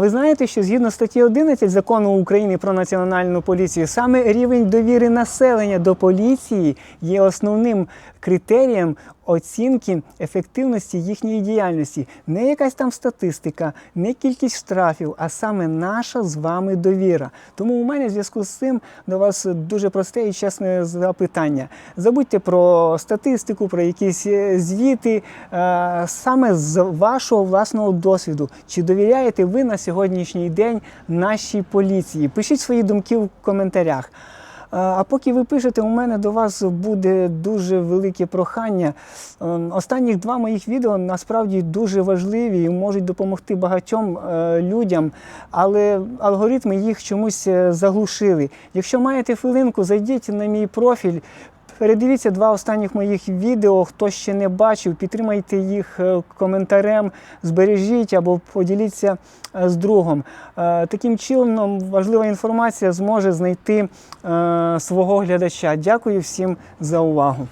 Ви знаєте, що згідно статті 11 закону України про національну поліцію, саме рівень довіри населення до поліції є основним критерієм оцінки ефективності їхньої діяльності. Не якась там статистика, не кількість штрафів, а саме наша з вами довіра. Тому у мене в зв'язку з цим до вас дуже просте і чесне запитання. Забудьте про статистику, про якісь е, звіти, е, саме з вашого власного досвіду. Чи довіряєте ви на сьогоднішній день нашій поліції? Пишіть свої думки в коментарях. Е, А поки ви пишете, у мене до вас буде дуже велике прохання. Е, Останніх два моїх відео насправді дуже важливі і можуть допомогти багатьом е, людям, але алгоритми їх чомусь заглушили. Якщо маєте хвилинку, зайдіть на мій профіль. Передивіться два останніх моїх відео. Хто ще не бачив, підтримайте їх е, коментарем, збережіть або поділіться е, з другом. Е, Таким чином важлива інформація зможе знайти свого глядача. Дякую всім за увагу.